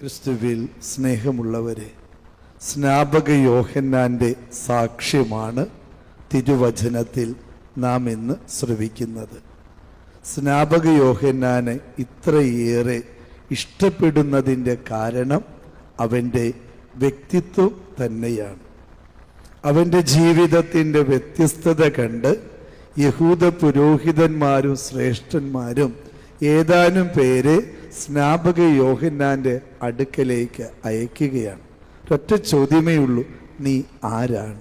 ക്രിസ്തുവിൽ സ്നേഹമുള്ളവരെ സ്നാപക യോഹന്നാന്റെ സാക്ഷ്യമാണ് തിരുവചനത്തിൽ നാം ഇന്ന് ശ്രവിക്കുന്നത്. സ്നാപക യോഹന്നാനെ ഇത്രയേറെ ഇഷ്ടപ്പെടുന്നതിന്റെ കാരണം അവന്റെ വ്യക്തിത്വം തന്നെയാണ്. അവന്റെ ജീവിതത്തിന്റെ വ്യത്യസ്തത കണ്ട് യഹൂദ പുരോഹിതന്മാരും ശ്രേഷ്ഠന്മാരും ഏതാനും പേരെ സ്നാപക യോഹന്നാന്റെ അടുക്കലേക്ക് അയക്കുകയാണ്. ഒറ്റ ചോദ്യമേ ഉള്ളൂ നീ ആരാണ്?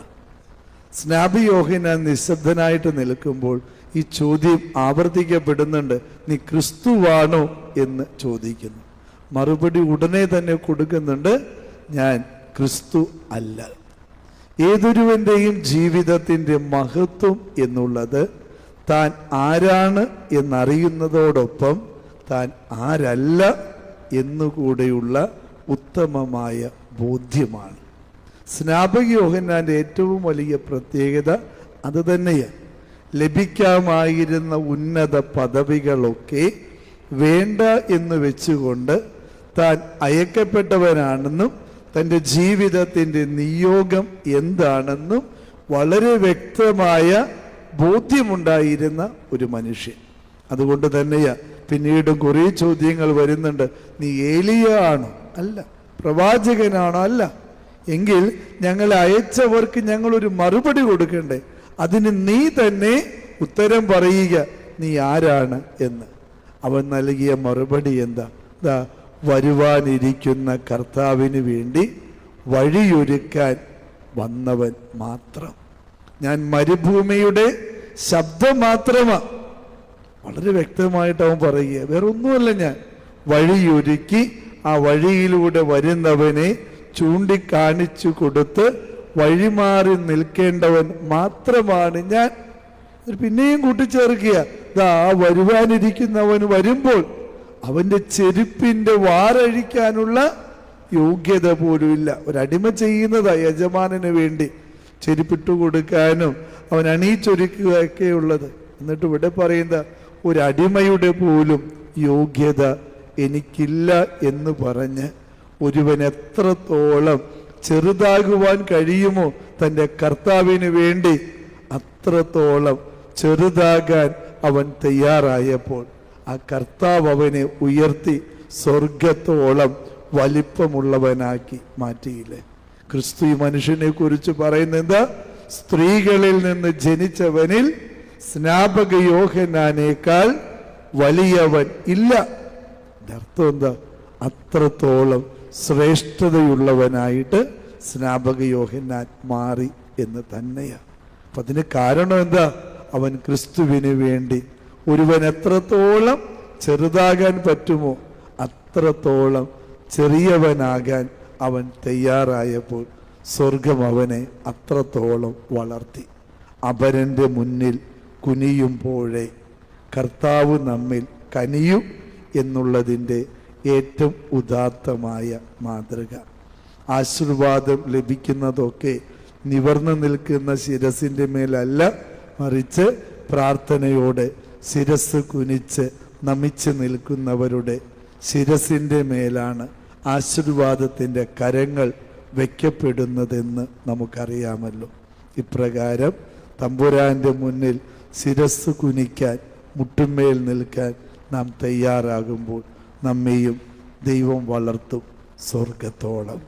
സ്നാപി യോഹന്നാൻ നിശബ്ദനായിട്ട് നിൽക്കുമ്പോൾ ഈ ചോദ്യം ആവർത്തിക്കപ്പെടുന്നുണ്ട് നീ ക്രിസ്തുവാണോ? എന്ന് ചോദിക്കുന്നു. മറുപടി ഉടനെ തന്നെ കൊടുക്കുന്നുണ്ട് ഞാൻ ക്രിസ്തു അല്ല. ഏതൊരുവന്റെയും ജീവിതത്തിന്റെ മഹത്വം എന്നുള്ളത് താൻ ആരാണ് എന്നറിയുന്നതോടൊപ്പം താൻ ആരല്ല എന്നുകൂടെയുള്ള ഉത്തമമായ ബോധ്യമാണ്. സ്നാപക യോഹന്നാന്റെ ഏറ്റവും വലിയ പ്രത്യേകത അത് തന്നെയാണ്. ലഭിക്കാമായിരുന്ന ഉന്നത പദവികളൊക്കെ വേണ്ട എന്ന് വെച്ചുകൊണ്ട് താൻ അയക്കപ്പെട്ടവനാണെന്നും തന്റെ ജീവിതത്തിന്റെ നിയോഗം എന്താണെന്നും വളരെ വ്യക്തമായ ബോധ്യമുണ്ടായിരുന്ന ഒരു മനുഷ്യൻ. അതുകൊണ്ട് തന്നെയാ പിന്നീടും കുറേ ചോദ്യങ്ങൾ വരുന്നുണ്ട്. നീ ഏലിയ ആണോ അല്ല. പ്രവാചകനാണോ? അല്ല. എങ്കിൽ ഞങ്ങൾ അയച്ചവർക്ക് ഞങ്ങളൊരു മറുപടി കൊടുക്കണ്ടേ? അതിന് നീ തന്നെ ഉത്തരം പറയുക നീ ആരാണ്? എന്ന്. അവൻ നൽകിയ മറുപടി എന്താ? ദാ വരുവാനിരിക്കുന്ന കർത്താവിന് വേണ്ടി വഴിയൊരുക്കാൻ വന്നവൻ മാത്രം. ഞാൻ മരുഭൂമിയുടെ ശബ്ദം മാത്രമാ വളരെ വ്യക്തമായിട്ട് അവൻ പറയുക വേറെ ഒന്നുമല്ല ഞാൻ. വഴിയൊരുക്കി ആ വഴിയിലൂടെ വരുന്നവനെ ചൂണ്ടിക്കാണിച്ചു കൊടുത്ത് വഴിമാറി നിൽക്കേണ്ടവൻ മാത്രമാണ് ഞാൻ. പിന്നെയും കൂട്ടിച്ചേർക്കുക ഇതാ വരുവാനിരിക്കുന്നവൻ വരുമ്പോൾ അവന്റെ ചെരുപ്പിന്റെ വാരഴിക്കാനുള്ള യോഗ്യത പോലും ഇല്ല. ഒരടിമ ചെയ്യുന്നതാ യജമാനന് വേണ്ടി ചെരുപ്പിട്ട് കൊടുക്കാനും അവൻ അണിയിച്ചൊരുക്കുകയൊക്കെ ഉള്ളത് എന്നിട്ട് ഇവിടെ പറയുന്ന ഒരു അടിമയുടെ പോലും യോഗ്യത എനിക്കില്ല എന്ന് പറഞ്ഞ് ഒരുവൻ എത്രത്തോളം ചെറുതാകുവാൻ കഴിയുമോ തന്റെ കർത്താവിന് വേണ്ടി അത്രത്തോളം ചെറുതാകാൻ അവൻ തയ്യാറായപ്പോൾ ആ കർത്താവ് അവനെ ഉയർത്തി സ്വർഗത്തോളം വലിപ്പമുള്ളവനാക്കി മാറ്റിയില്ലേ? ക്രിസ്തു മനുഷ്യനെ കുറിച്ച് പറയുന്നത് സ്ത്രീകളിൽ നിന്ന് ജനിച്ചവനിൽ സ്നാപക യോഹനാനേക്കാൾ വലിയവൻ ഇല്ല. അർത്ഥം എന്താ? അത്രത്തോളം ശ്രേഷ്ഠതയുള്ളവനായിട്ട് സ്നാപക യോഹന്നാൻ മാറി എന്ന് തന്നെയാണ് അപ്പൊ അതിന് കാരണം എന്താ? അവൻ ക്രിസ്തുവിന് വേണ്ടി ഒരുവൻ എത്രത്തോളം ചെറുതാകാൻ പറ്റുമോ അത്രത്തോളം ചെറിയവനാകാൻ അവൻ തയ്യാറായപ്പോൾ സ്വർഗം അവനെ അത്രത്തോളം വളർത്തി. അപരന്റെ മുന്നിൽ കുനിയുമ്പോഴേ കർത്താവ് നമ്മിൽ കനിയും എന്നുള്ളതിന്റെ ഏറ്റവും ഉദാത്തമായ മാതൃക. ആശീർവാദം ലഭിക്കുന്നതൊക്കെ നിവർന്നു നിൽക്കുന്ന ശിരസിന്റെ മേലല്ല മറിച്ച് പ്രാർത്ഥനയോടെ ശിരസ് കുനിച്ച് നമിച്ച് നിൽക്കുന്നവരുടെ ശിരസിന്റെ മേലാണ് ആശീർവാദത്തിന്റെ കരങ്ങൾ വയ്ക്കപ്പെടുന്നതെന്ന് നമുക്കറിയാമല്ലോ. ഇപ്രകാരം തമ്പുരാന്റെ മുന്നിൽ ശിരസ് കുനിക്കാൻ മുട്ടുമേൽ നിൽക്കാൻ നാം തയ്യാറാകുമ്പോൾ നമ്മെയും ദൈവം വളർത്തും സ്വർഗത്തോളം